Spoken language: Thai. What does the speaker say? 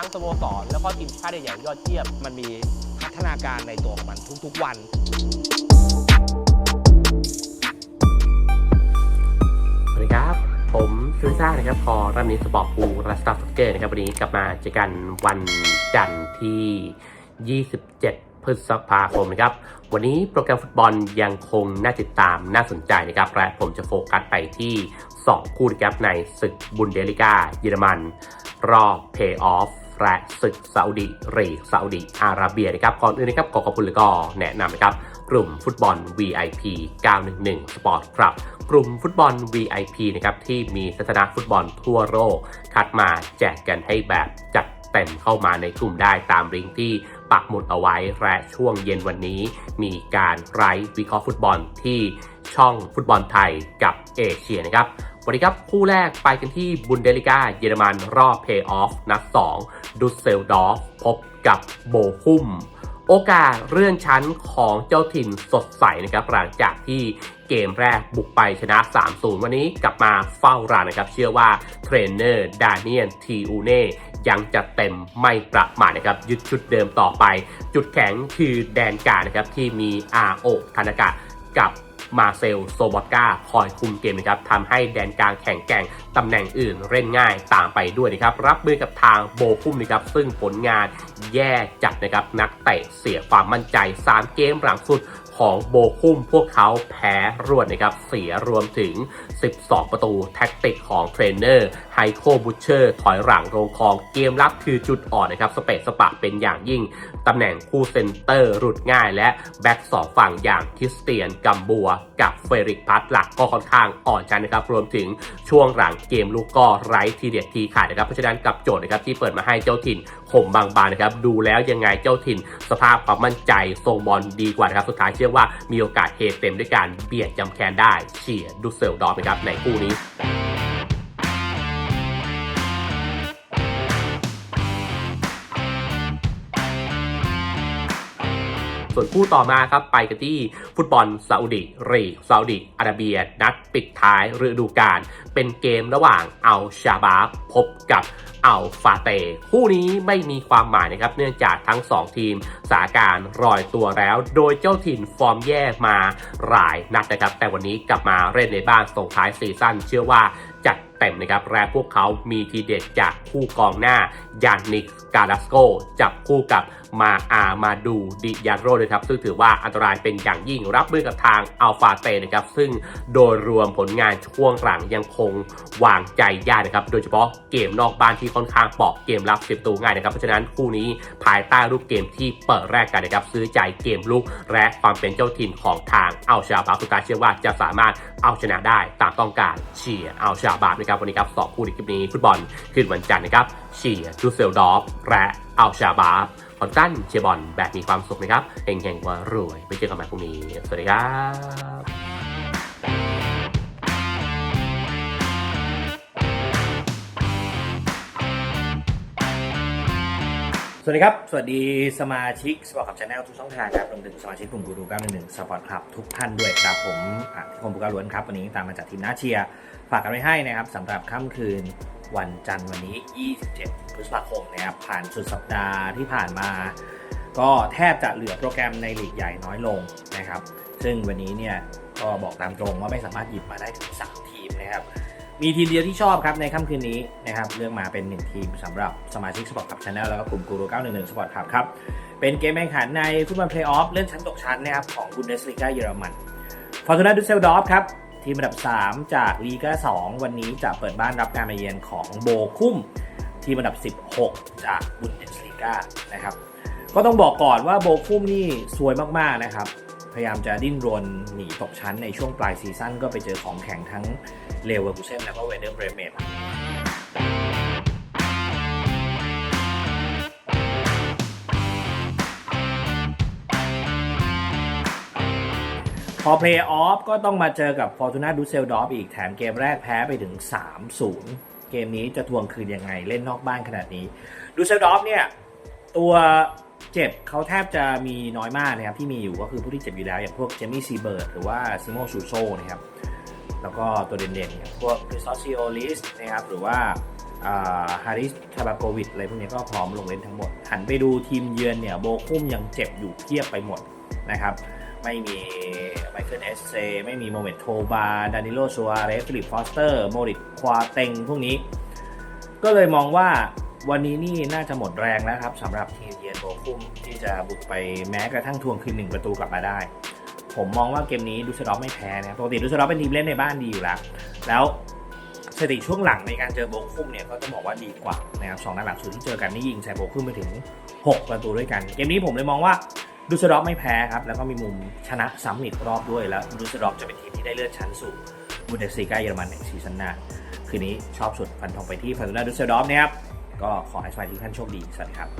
ทั้งสโมสรแล้วก็ทีมชาติใหญ่ๆยอดเยี่ยมมันมีพัฒนาการในตัวของมันทุกๆวันสวัสดีครับ ผมชูซ่านะครับพอรัมนิสปอร์ตปูรัสตาร์ฟุตเกอร์นะครับวันนี้กลับมาเจอกันวันจันทร์ที่ 27พฤษภาคมนะครับ วันนี้โปรแกรมฟุตบอลยังคงน่าติดตามน่าสนใจนะครับ และผมจะโฟกัสไปที่ 2 คู่นะครับในศึกบุนเดลิก้าเยอรมัน รอบเพย์ออฟ และศึกซาอุดิเรกซาอุดิอาระเบียนะครับก่อนอื่นนะครับขอขอบคุณแล้วก็แนะนำนะครับกลุ่มฟุตบอล VIP 911 Sport ครับกลุ่มฟุตบอล VIP นะครับที่มีทัศนะฟุตบอลทั่วโลกคัดมาแจกกันให้แบบจัดเต็มเข้ามาในกลุ่มได้ตามลิงก์ที่ปักหมุดเอาไว้และช่วงเย็นวันนี้ มีการไลฟ์วิเคราะห์ฟุตบอลที่ช่องฟุตบอลไทยกับเอเชียนะครับ วันนี้ครับ คู่แรกไปกันที่บุนเดลิก้าเยอรมันรอบเพย์ออฟนัด2ดุสเซลดอร์ฟพบกับโบคุม โอกาสเลื่อนชั้นของเจ้าถิ่นสดใสนะครับหลังจากที่เกมแรกบุกไปชนะ 3-0 วันนี้กลับมาเฝ้ารานะครับ เชื่อว่าเทรนเนอร์ดานิเอลทีอูเน่ยังจะเต็มไม่ประมาทนะครับยึดชุดเดิมต่อไป จุดแข็งคือแดนการนะครับที่มีอาโอธนากะกับ มาเซลโซบอตกาคอยคุมเกมนะครับทำให้แดนกลางแข็งแกร่ง ตำแหน่งอื่นเล่นง่ายตามไปด้วยนะครับรับมือกับทางโบคุ้มนะครับซึ่งผลงานแย่จัดนะครับนักเตะเสียความมั่นใจ 3 เกมหลังสุดของโบคุ้มพวกเขาแพ้รวดนะครับเสียรวมถึง 12 ประตูแท็กติกของเทรนเนอร์ไฮโคบูเชอร์ถอยหลังโรงคองเกมรับคือจุดอ่อนนะครับสเปซสปะเป็นอย่างยิ่ง ตำแหน่งคู่เซนเตอร์หลุดง่ายและแบ็กสองฝั่งอย่างคริสเตียนกัมบัว กับเฟริกพัทหลักก็ค่อนข้างอ่อนชันนะครับรวมถึงช่วงหลังเกมลูกก็ไร้ทีเด็ดทีขาดนะครับเพราะฉะนั้นกับโจทย์นะครับที่เปิดมาให้เจ้าถิ่นข่มบางบานนะครับดูแล้วยังไงเจ้าถิ่น สภาพความมั่นใจทรงบอลดีกว่านะครับสุดท้ายเชื่อว่ามีโอกาสเฮเต็มด้วยการเบียดจำแคนได้เฉียดูเซลดอร์ฟนะครับในคู่นี้ ส่วนคู่ต่อมาครับไปกันที่ฟุตบอลซาอุดิรีซาอุดิอาระเบีย นัดปิดท้ายฤดูกาลเป็นเกมระหว่างอัลชาบาบพบกับอัลฟาเต คู่นี้ไม่มีความหมายนะครับ เนื่องจากทั้ง 2 ทีมสาการรอยตัวแล้ว โดยเจ้าถิ่นฟอร์มแย่มาหลายนัดนะครับ แต่วันนี้กลับมาเล่นในบ้านส่งท้ายซีซั่นเชื่อว่าจัดเต็มนะครับและพวกเขามีทีเด็ดจากคู่กองหน้า ยานนิกกาลาสโก จับคู่กับมาอามาดูดิยาโรเลยครับ ซึ่งถือว่าอันตรายเป็นอย่างยิ่งรับมือกับทางอัลฟาเตนะครับ ซึ่งโดยรวมผลงานช่วงหลังยังคงวางใจยากนะครับ โดยเฉพาะเกมนอกบ้านที่ค่อนข้างเปราะเกมรับเสียประตูง่ายนะครับ เพราะฉะนั้นคู่นี้ภายใต้รูปเกมที่เปิดแรกกันนะครับ ซื้อใจเกมลุกและความเป็นเจ้าถิ่นของทางอัลชาบาสุดท้ายเชื่อว่าจะสามารถเอาชนะได้ตามต้องการเชียร์อัลชาบาบนะครับวันนี้ครับสองคู่ในคลิปนี้ฟุตบอลคืนวันจันทร์นะครับเชียร์ดูเซลดอฟและอัลชาบาฟขอนตั้นเชียร์บอลแบบมีความสุขนะครับเฮงๆว่ารวยไปเจอกันใหม่พรุ่งนี้ สวัสดีครับ สวัสดีครับ สวัสดีสมาชิกสปอร์ตคลับชาแนลทุกช่องทางครับรวมถึงสมาชิกกลุ่มกูรู911สปอร์ตคลับทุกท่านด้วยครับผมอะที่คมบุกาล้วนครับ วันนี้ตามมาจากทีมนาเชียร์ฝากกันไว้ให้นะครับสำหรับค่ำคืนวันจันทร์วันนี้ 27 พฤษภาคมนะครับผ่านสุดสัปดาห์ที่ผ่านมา ก็แทบจะเหลือโปรแกรมในลีกใหญ่น้อยลงนะครับ ซึ่งวันนี้เนี่ยก็บอกตามตรงว่าไม่สามารถหยิบมาได้ถึง3ทีมนะครับ มีทีมเดียวที่ชอบครับในค่ำคืนนี้นะครับเลือกมาเป็น1ทีมสำหรับสมาชิกสปอร์ตคลับชาแนลแล้วก็กลุ่มกูรู911สปอร์ตคลับครับ เป็นเกมแข่งขันในฟุตบอลเพลย์ออฟเลื่อนชั้นตกชั้นนะครับของบุนเดสลีกาเยอรมันฟอร์ตูน่าดุสเซลดอฟครับ ทีมอันดับ 3 จากลีกา2 วันนี้จะเปิดบ้านรับการมาเยือนของโบคุมทีมอันดับ 16 จากบุนเดสลีกานะครับก็ต้องบอกก่อนว่าโบคุมนี่สวยมากๆนะครับ พยายามจะดิ้นรนหนีตกชั้นในช่วงปลายซีซั่นก็ไปเจอของแข็งทั้งเลเวอร์คูเซนแล้วก็เวเดอร์เบรเมนพอเพลย์ออฟก็ต้องมาเจอกับฟอร์ตูนาดูเซลดอฟอีกแถมเกมแรกแพ้ไปถึง 3-0 เกมนี้จะทวงคืนยังไงเล่นนอกบ้านขนาดนี้ดูเซลดอฟเนี่ย ตัว เจ็บเขาแทบจะมีน้อยมากนะครับที่มีอยู่ก็คือผู้ที่เจ็บอยู่แล้ว อย่างพวกเจมี่ซีเบิร์ดหรือว่าซิโมชูโซนะครับแล้วก็ตัวเด่นๆอย่างพวกคริสตอซิโอลิสนะครับหรือว่าฮาริสชาบาโกวิดอะไรพวกนี้ก็พร้อมลงเล่นทั้งหมด หันไปดูทีมเยือนเนี่ยโบคุ้มยังเจ็บอยู่เพียบไปหมดนะครับไม่มีไมเคิลเอสเซไม่มีโมเมนโทบาดานิโลชัวเรสฟิลิปฟอสเตอร์โมริตควาเต็งพวกนี้ ก็เลยมองว่า วันนี้นี่น่าจะหมดแรงแล้วครับสำหรับทีมเยือนโบคุ้มที่จะบุกไปแม้กระทั่งทวงคืนหนึ่งประตูกลับมาได้ ผมมองว่าเกมนี้ดูสดอฟไม่แพ้นะปกติดูสดอฟเป็นทีมเล่นในบ้านดีอยู่แล้ว แล้วสถิติช่วงหลังในการเจอโบคุ้มเนี่ยก็ต้องบอกว่าดีกว่านะครับสองนัดหลังสุดที่เจอกันนี่ยิงใส่โบคุ้มไปถึง 6 ประตูด้วยกัน เกมนี้ผมเลยมองว่าดูสดอฟไม่แพ้ครับแล้วก็มีมุมชนะซ้ำอีกรอบด้วยแล้วดูสดอฟจะเป็นทีมที่ได้เลื่อนชั้นสู่บูเดสซีกาเยอรมันในซีซั่นหน้าคืนนี้ชอบสุดฟันธงไปที่ฟาร์นดูสดอฟนะครับ ก็ขอให้สมาชิกท่านโชคดี สวัสดีครับ